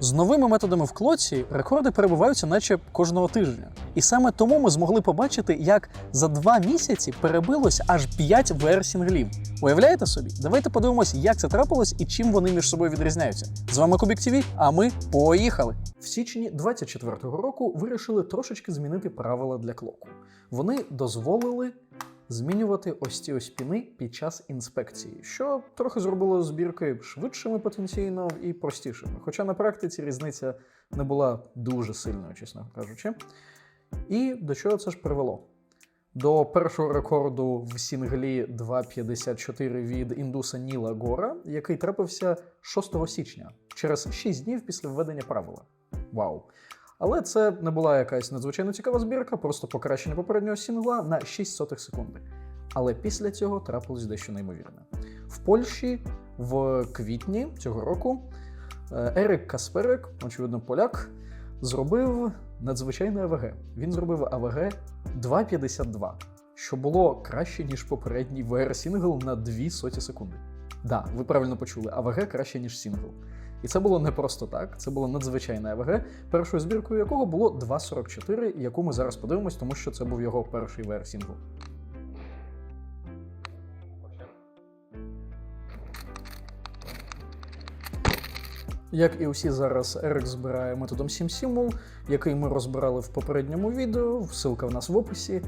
З новими методами в клоці рекорди перебуваються наче кожного тижня. І саме тому ми змогли побачити, як за два місяці перебилось аж 5 VR-сінглів. Уявляєте собі? Давайте подивимось, як це трапилось і чим вони між собою відрізняються. З вами Кубік ТВ, а ми поїхали! В січні 24-го року вирішили трошечки змінити правила для клоку. Вони дозволили змінювати ось ці ось піни під час інспекції, що трохи зробило збірки швидшими потенційно і простішими. Хоча на практиці різниця не була дуже сильною, чесно кажучи. І до чого це ж привело? До першого рекорду в сінглі 2.54 від індуса Ніла Гора, який трапився 6 січня, через 6 днів після введення правила. Вау! Але це не була якась надзвичайно цікава збірка, просто покращення попереднього сінгла на 6 сотих секунди. Але після цього трапилось дещо неймовірне. В Польщі в квітні цього року е, Ерик Касперик, очевидно, поляк, зробив надзвичайне АВГ. Він зробив АВГ 2.52, що було краще, ніж попередній VR сінгл на 2 соті секунди. Да, ви правильно почули, АВГ краще, ніж сінгл. І це було не просто так, це було надзвичайне АВГ, першою збіркою якого було 2.44, яку ми зараз подивимось, тому що це був його перший VR сінгл. Як і усі зараз, Ерик збирає методом SimSimul, який ми розбирали в попередньому відео, ссылка в нас в описі.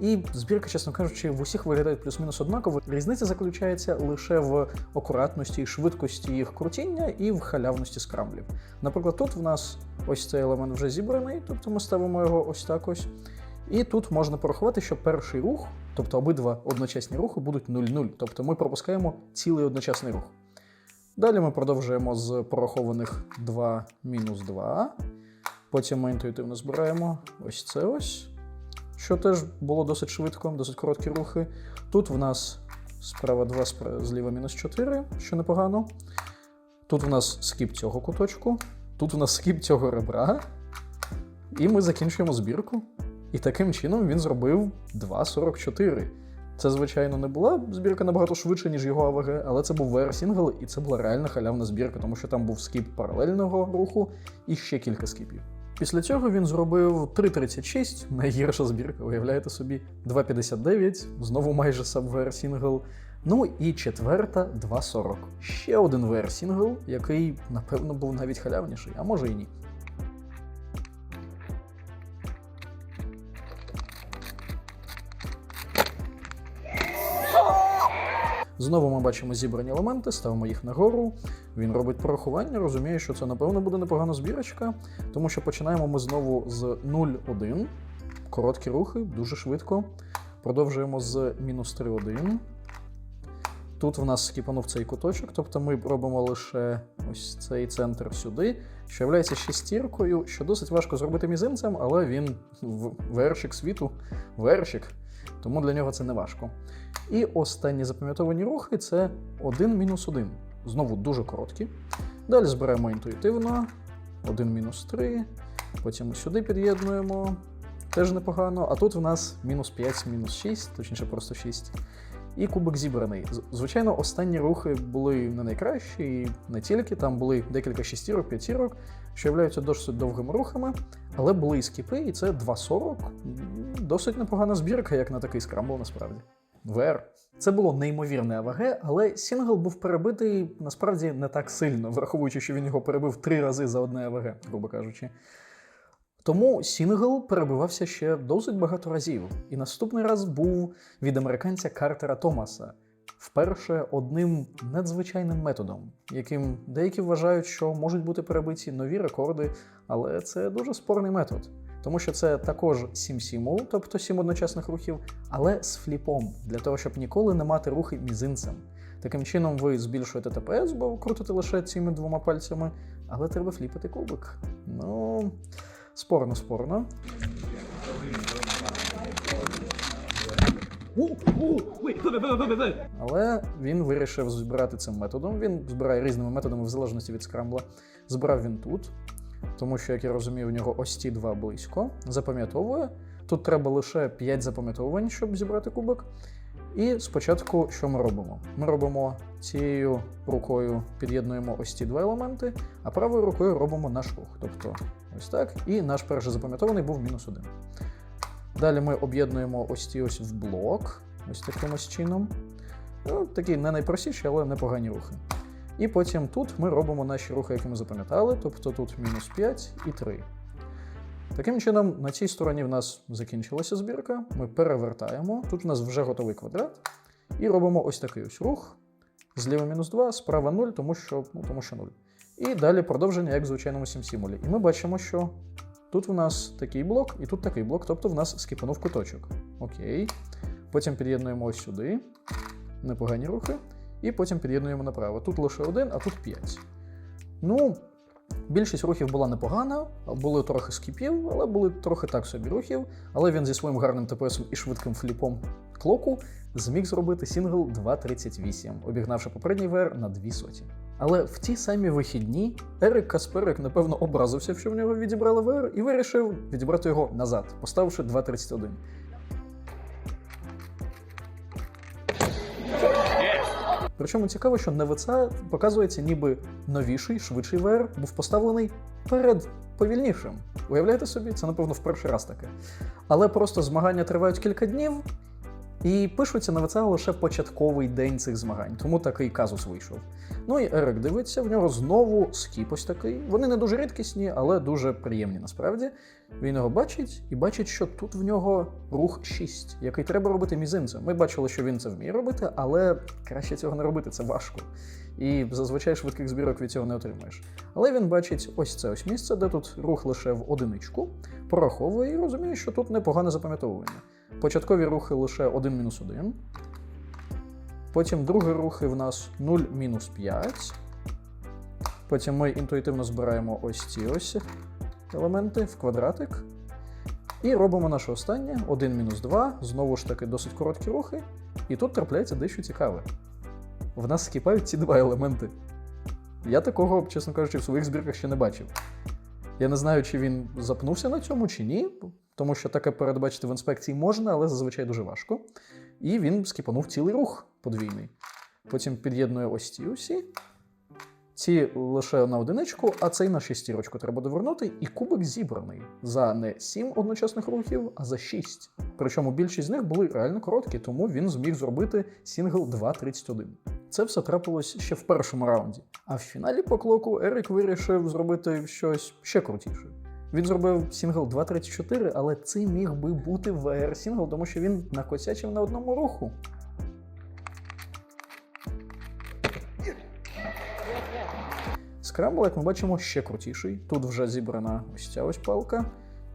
І збірка, чесно кажучи, в усіх виглядають плюс-мінус однаково. Різниця заключається лише в акуратності і швидкості їх крутіння і в халявності скрамблів. Наприклад, тут в нас ось цей елемент вже зібраний, тобто ми ставимо його ось так ось. І тут можна порахувати, що перший рух, тобто обидва одночасні рухи, будуть 0-0. Тобто ми пропускаємо цілий одночасний рух. Далі ми продовжуємо з порахованих 2 мінус 2. Потім ми інтуїтивно збираємо ось це ось, що теж було досить швидко, досить короткі рухи. Тут в нас справа 2, зліва мінус 4, що непогано. Тут в нас скіп цього куточку, тут в нас скіп цього ребра. І ми закінчуємо збірку. І таким чином він зробив 2.44. Це, звичайно, не була збірка набагато швидше, ніж його АВГ, але це був VR сінгл, і це була реально халявна збірка, тому що там був скіп паралельного руху і ще кілька скіпів. Після цього він зробив 3.36, найгірша збірка, уявляєте собі, 2.59, знову майже саб-VR сінгл. Ну і четверта 2.40. Ще один VR сінгл, який, напевно, був навіть халявніший, а може і ні. Знову ми бачимо зібрані елементи, ставимо їх нагору. Він робить порахування, розуміє, що це напевно буде непогана збірочка, тому що починаємо ми знову з 0,1. Короткі рухи, дуже швидко. Продовжуємо з мінус 3,1. Тут в нас скіпанув цей куточок, тобто ми робимо лише ось цей центр сюди, що є шестіркою, що досить важко зробити мізинцем, але він вершик світу, вершик, тому для нього це не важко. І останні запам'ятовані рухи це 1 мінус 1. Знову дуже короткі. Далі зберемо інтуїтивно. 1 мінус 3. Потім сюди під'єднуємо. Теж непогано. А тут в нас мінус 5, мінус 6, точніше просто 6. І кубик зібраний. Звичайно, останні рухи були не найкращі, і не тільки. Там були декілька шістірок, п'ятірок, що являються досить довгими рухами, але були і скіпи, і це 2.40. М, Досить непогана збірка, як на такий скрамбл, насправді. VR. Це було неймовірне АВГ, але Сінгл був перебитий насправді не так сильно, враховуючи, що він його перебив три рази за одне АВГ, грубо кажучи. Тому Сінгл перебивався ще досить багато разів. І наступний раз був від американця Картера Томаса. Вперше одним надзвичайним методом, яким деякі вважають, що можуть бути перебиті нові рекорди, але це дуже спорний метод. Тому що це також 7 сімул, тобто 7 одночасних рухів, але з фліпом, для того, щоб ніколи не мати рухи мізинцем. Таким чином ви збільшуєте ТПС, бо крутите лише цими двома пальцями, але треба фліпати кубик. Ну, спорно, спорно. Але він вирішив збирати цим методом. Він збирає різними методами в залежності від скрамбла. Збирав він тут, тому що, як я розумію, у нього ось ці два близько. Запам'ятовує. Тут треба лише 5 запам'ятовувань, щоб зібрати кубик. І спочатку, що ми робимо? Ми робимо цією рукою, під'єднуємо ось ці два елементи, а правою рукою робимо наш рух. Тобто ось так. І наш перший запам'ятований був мінус один. Далі ми об'єднуємо ось ці ось в блок, ось таким ось чином. Ну, такі не найпростіші, але непогані рухи. І потім тут ми робимо наші рухи, які ми запам'ятали, тобто тут мінус 5 і 3. Таким чином, на цій стороні в нас закінчилася збірка. Ми перевертаємо. Тут у нас вже готовий квадрат. І робимо ось такий ось рух. Зліва мінус 2, справа 0, тому що, ну, тому що 0. І далі продовження, як в звичайному сімсімулі. І ми бачимо, що тут у нас такий блок, і тут такий блок, тобто в нас скіпанув куточок. Окей. Потім під'єднуємо ось сюди. Непогані рухи. І потім під'єднуємо направо. Тут лише один, а тут 5. Ну, більшість рухів була непогана, були трохи скіпів, але були трохи так собі рухів. Але він зі своїм гарним ТПСом і швидким фліпом клоку зміг зробити сингл 2.38, обігнавши попередній ВР на 2 соті. Але в ті самі вихідні Ерик Касперик, напевно, образився, що в нього відібрали ВР, і вирішив відібрати його назад, поставивши 2.31. Причому цікаво, що на ВЦ показується, ніби новіший, швидший ВР був поставлений перед повільнішим. Уявляєте собі, це напевно в перший раз таке. Але просто змагання тривають кілька днів, і пишуться на ВЦ лише початковий день цих змагань, тому такий казус вийшов. Ну і Ерик дивиться, в нього знову скіп ось такий. Вони не дуже рідкісні, але дуже приємні насправді. Він його бачить і бачить, що тут в нього рух 6, який треба робити мізинцем. Ми бачили, що він це вміє робити, але краще цього не робити, це важко. І зазвичай швидких збірок від цього не отримаєш. Але він бачить ось це ось місце, де тут рух лише в одиничку, пораховує і розуміє, що тут непогане запам'ятовування. Початкові рухи лише 1 мінус 1. Потім другі рухи в нас 0 мінус 5. Потім ми інтуїтивно збираємо ось ці ось елементи в квадратик. І робимо наше останнє 1 мінус 2. Знову ж таки, досить короткі рухи. І тут трапляється дещо цікаве. В нас скіпають ці два елементи. Я такого, чесно кажучи, в своїх збірках ще не бачив. Я не знаю, чи він запнувся на цьому, чи ні, тому що таке передбачити в інспекції можна, але зазвичай дуже важко. І він скіпанув цілий рух подвійний. Потім під'єднує ось ці усі. Ці лише на одиничку, а цей на шістірочку треба довернути, і кубик зібраний за не 7 одночасних рухів, а за 6. Причому більшість з них були реально короткі, тому він зміг зробити сингл 2.31. Це все трапилось ще в першому раунді. А в фіналі по клоку Ерік вирішив зробити щось ще крутіше. Він зробив сингл 2.34, але це міг би бути VR сингл, тому що він накосячив на одному руху. Скрамбл, як ми бачимо, ще крутіший. Тут вже зібрана ось ця ось палка.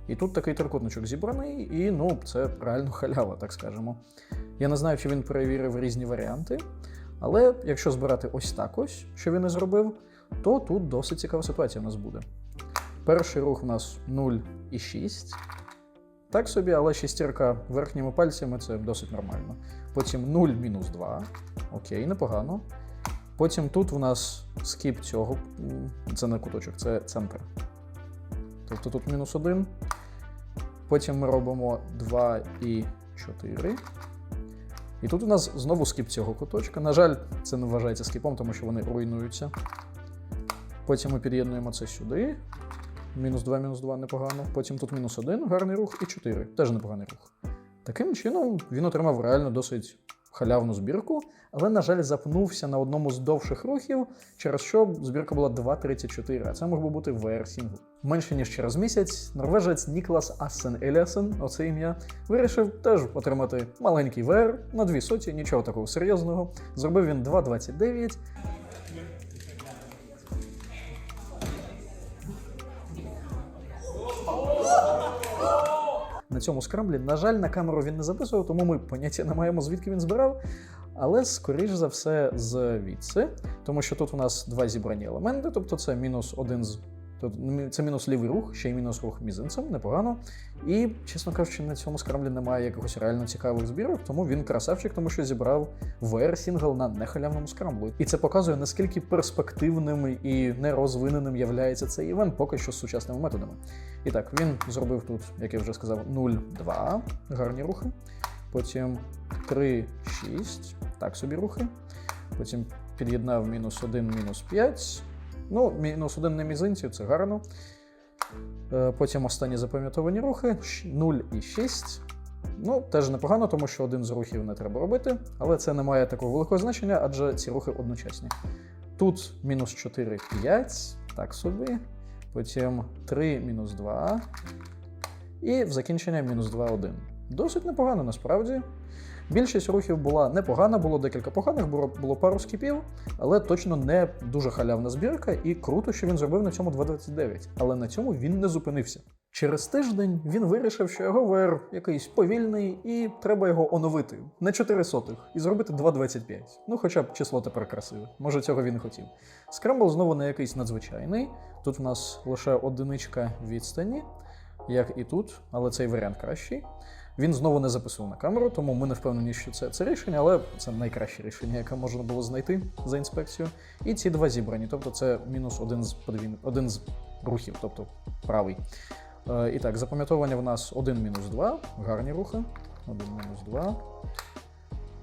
І тут такий трикутничок зібраний, і ну, це реально халява, так скажемо. Я не знаю, чи він перевірив різні варіанти, але якщо збирати ось так ось, що він і зробив, то тут досить цікава ситуація в нас буде. Перший рух у нас 0 і 6. Так собі, але шістірка верхніми пальцями це досить нормально. Потім 0 мінус 2. Окей, непогано. Потім тут у нас скіп цього. Це не куточок, це центр. Тобто тут мінус 1. Потім ми робимо 2 і 4. І тут у нас знову скіп цього куточка. На жаль, це не вважається скіпом, тому що вони руйнуються. Потім ми під'єднуємо це сюди. Мінус 2, мінус 2 непогано. Потім тут мінус 1, гарний рух, і 4. Теж непоганий рух. Таким чином він отримав реально досить халявну збірку, але, на жаль, запнувся на одному з довших рухів, через що збірка була 2.34, а це мог би бути VR сінгл. Менше ніж через місяць норвежець Ніклас Ассен Еліасен, оце ім'я, вирішив теж отримати маленький VR на дві соті, нічого такого серйозного. Зробив він 2.29. на цьому скрамблі. На жаль, на камеру він не записував, тому ми поняття не маємо, звідки він збирав. Але, скоріш за все, звідси, тому що тут у нас два зібрані елементи, тобто це мінус один з. Тобто це мінус лівий рух, ще й мінус рух мізинцем, непогано. І, чесно кажучи, на цьому скрамблі немає якихось реально цікавих збірок, тому він красавчик, тому що зібрав VR сінгл на нехалявному скрамблу. І це показує, наскільки перспективним і нерозвиненим являється цей івент поки що з сучасними методами. І так, він зробив тут, як я вже сказав, 0-2, гарні рухи. потім 3, 6. Так собі рухи. Потім під'єднав мінус 1, мінус 5. Ну, мінус 1 на мізинці, це гарно. Е, Потім останні запам'ятовані рухи 0 і 6. Ну, теж непогано, тому що один з рухів не треба робити, але це не має такого великого значення, адже ці рухи одночасні. Тут мінус 4, 5, так собі. Потім 3, мінус 2. І в закінчення мінус 2, 1. Досить непогано насправді. Більшість рухів була непогана, було декілька поганих, було, було пару скіпів, але точно не дуже халявна збірка, і круто, що він зробив на цьому 2.29. Але на цьому він не зупинився. Через тиждень він вирішив, що його VR якийсь повільний, і треба його оновити на 4 сотих і зробити 2.25. Ну, хоча б число тепер красиве. Може, цього він і хотів. Скрембл знову не якийсь надзвичайний. Тут в нас лише одиничка відстані, як і тут, але цей варіант кращий. Він знову не записував на камеру, тому ми не впевнені, що це, це рішення, але це найкраще рішення, яке можна було знайти за інспекцію. І ці два зібрані, тобто це мінус один з подвійн... один з рухів, тобто правий. Е, і так, запам'ятовування в нас 1 мінус 2, гарні рухи. 1 мінус 2.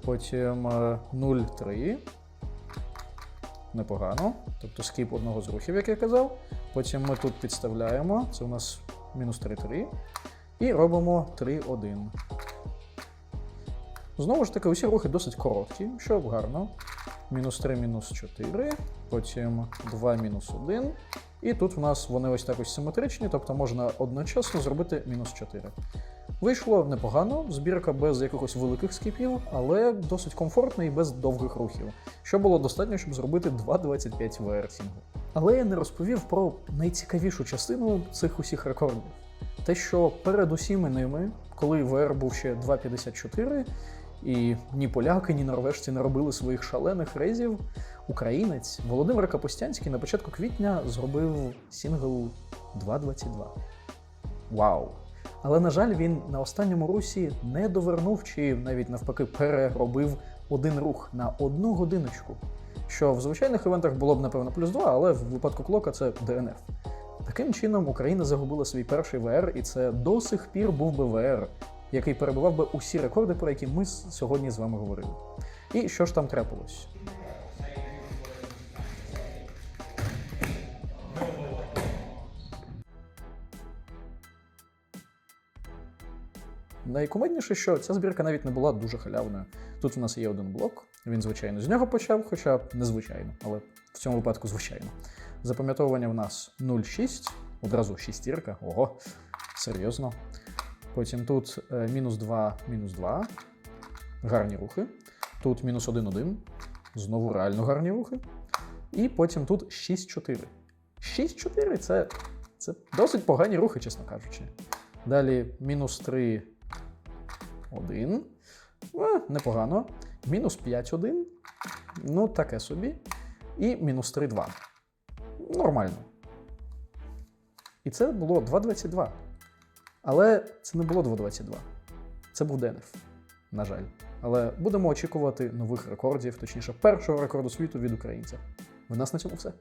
Потім е, 0, 3. Непогано. Тобто скіп одного з рухів, як я казав. Потім ми тут підставляємо. Це у нас мінус 3, 3. І робимо 3, 1. Знову ж таки, усі рухи досить короткі, що гарно. Мінус 3, мінус 4, потім 2, мінус 1. І тут в нас вони ось так ось симетричні, тобто можна одночасно зробити мінус 4. Вийшло непогано, збірка без якихось великих скіпів, але досить комфортна і без довгих рухів, що було достатньо, щоб зробити 2.25 VR сінгл. Але я не розповів про найцікавішу частину цих усіх рекордів. Те, що перед усіми ними, коли VR був ще 2.54, і ні поляки, ні норвежці не робили своїх шалених рейзів, українець Володимир Капустянський на початку квітня зробив сінгл 2.22. Вау! Але, на жаль, він на останньому русі не довернув чи навіть навпаки переробив один рух на одну годиночку. Що в звичайних івентах було б, напевно, плюс 2, але в випадку клока це ДНФ. Таким чином, Україна загубила свій перший ВР, і це до сих пір був би ВР, який перебивав би усі рекорди, про які ми сьогодні з вами говорили. І що ж там трапилось? Найкумедніше, що ця збірка навіть не була дуже халявною. Тут в нас є один блок, він, звичайно, з нього почав, хоча незвичайно, але в цьому випадку звичайно. Запам'ятовування в нас 0,6, одразу шістірка, ого, серйозно. Потім тут е, мінус 2, мінус 2, гарні рухи. Тут мінус 1, 1, знову реально гарні рухи. І потім тут 6-4. 6-4 це, це досить погані рухи, чесно кажучи. Далі мінус 3, 1. Е, непогано. Мінус 5, 1. Ну, таке собі. І мінус 3, 2. Нормально. І це було 2,22. Але це не було 2,22. Це був ДНФ. На жаль. Але будемо очікувати нових рекордів, точніше, першого рекорду світу від українця. В нас на цьому все.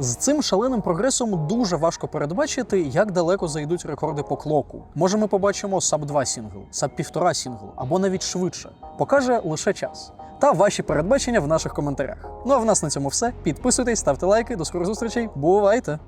З цим шаленим прогресом дуже важко передбачити, як далеко зайдуть рекорди по клоку. Може, ми побачимо саб 2 сінгл, саб 1,5 сінгл або навіть швидше. Покаже лише час. Та ваші передбачення в наших коментарях. Ну а в нас на цьому все. Підписуйтесь, ставте лайки. До скорих зустрічей. Бувайте!